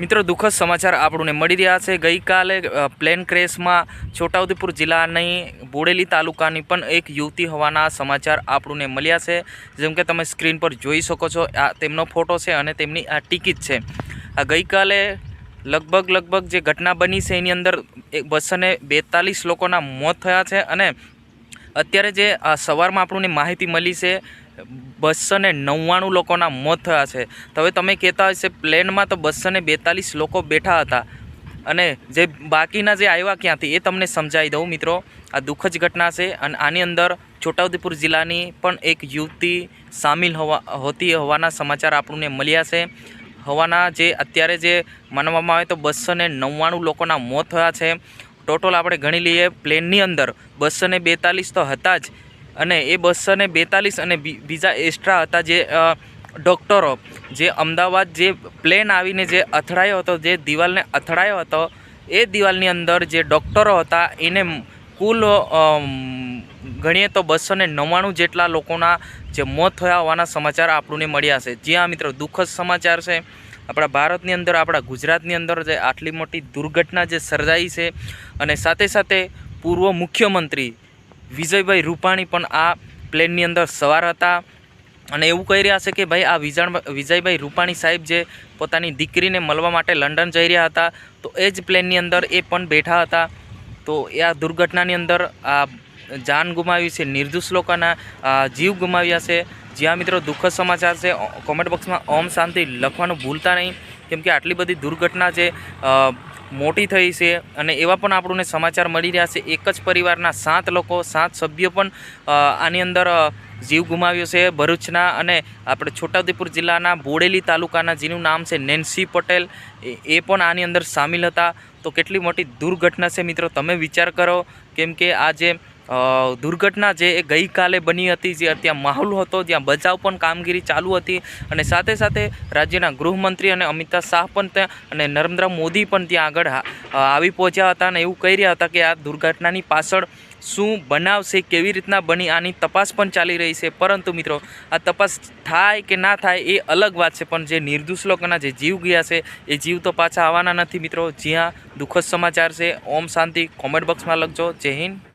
મિત્રો, દુઃખદ સમાચાર આપણને મળી રહ્યા છે. ગઈકાલે પ્લેન ક્રેશમાં છોટાઉદેપુર જિલ્લાની બોડેલી તાલુકાની પણ એક યુવતી હોવાના સમાચાર આપણને મળ્યા છે. જેમ કે તમે સ્ક્રીન પર જોઈ શકો છો, આ તેમનો ફોટો છે અને તેમની આ ટિકિટ છે. આ ગઈકાલે લગભગ લગભગ જે ઘટના બની છે, એની અંદર બસોને બેતાલીસ લોકોના મોત થયા છે અને અત્યારે જે સવારમાં આપણને માહિતી મળી છે બસો ને નવ્વાણું લોકોના મોત થયા છે. તો હવે તમે કહેતા હશે પ્લેનમાં તો બસો ને બેતાલીસ લોકો બેઠા હતા. અને જે બાકીના જે આવ્યા ક્યાંથી એ તમને સમજાવી દઉં મિત્રો. આ દુઃખદ ઘટના છે અને આની અંદર છોટાઉદેપુર જિલ્લાની પણ એક યુવતી સામેલ હોવા, હોતી હોવાના સમાચાર આપણને મળ્યા છે. હોવાના જે અત્યારે જે માનવામાં આવે તો બસો ને નવ્વાણું લોકોના મોત થયા છે. ટોટલ આપણે ગણી લઈએ, પ્લેનની અંદર બસો બેતાલીસ તો હતા જ. અને એ બસો ને બેતાલીસ અને બીજા એક્સ્ટ્રા હતા જે ડૉક્ટરો જે અમદાવાદ જે પ્લેન આવીને જે અથડાયો હતો, જે દિવાલને અથડાયો હતો, એ દિવાલની અંદર જે ડૉક્ટરો હતા, એને કુલ ગણીએ તો બસો ને નવ્વાણું જેટલા લોકોના જે મોત થયા હોવાના સમાચાર આપણને મળ્યા છે. જ્યાં મિત્રો, દુઃખદ સમાચાર છે. આપણા ભારતની અંદર, આપણા ગુજરાતની અંદર જે આટલી મોટી દુર્ઘટના જે સર્જાઈ છે અને સાથે સાથે પૂર્વ મુખ્યમંત્રી વિજયભાઈ રૂપાણી પણ આ પ્લેનની અંદર સવાર હતા. અને એવું કહી રહ્યા છે કે ભાઈ આ વિજાણ વિજયભાઈ રૂપાણી સાહેબ જે પોતાની દીકરીને મળવા માટે લંડન જઈ રહ્યા હતા તો એ જ પ્લેનની અંદર એ પણ બેઠા હતા. તો એ આ દુર્ઘટનાની અંદર આ જાન ગુમાવી છે નિર્દોષ લોકોના જીવ ગુમાવ્યા છે. જ્યાં મિત્રો દુઃખદ સમાચાર છે. કોમેન્ટ બોક્સમાં ઓમ શાંતિ લખવાનું ભૂલતા નહીં. કેમકે આટલી બધી દુર્ઘટના અ, મોટી થઈ છે અને એવા પણ આપણને સમાચાર મળી રહ્યા છે. એક જ પરિવારના સાત લોકો, સાત સભ્યો પણ આની અંદર જીવ ગુમાવ્યો છે ભરૂચના અને આપણે છોટાઉદેપુર જિલ્લાના બોડેલી તાલુકાના, જેનું નામ છે નેન્સી પટેલ, એ પણ આની અંદર સામેલ હતા. તો કેટલી મોટી દુર્ઘટના છે મિત્રો, તમે વિચાર કરો. કેમ કે આ જે દુર્ઘટના જે એ ગઈકાલે બની હતી, જે ત્યાં માહોલ હતો, જ્યાં બચાવ પણ કામગીરી ચાલુ હતી અને સાથે સાથે રાજ્યના ગૃહમંત્રી અને અમિત શાહ પણ ત્યાં અને નરેન્દ્ર મોદી પણ ત્યાં આગળ આવી પહોંચ્યા હતા અને એવું કહી રહ્યા હતા કે આ દુર્ઘટનાની પાછળ શું બનાવશે કેવી રીતના બની, આની તપાસ પણ ચાલી રહી છે. પરંતુ મિત્રો, આ તપાસ થાય કે ના થાય એ અલગ વાત છે, પણ જે નિર્દોષ લોકોના જે જીવ ગયા છે, એ જીવ તો પાછા આવવાના નથી મિત્રો. જ્યાં દુઃખદ સમાચાર છે, ઓમ શાંતિ, કોમેન્ટ બોક્સમાં લખજો. જય હિન્દ.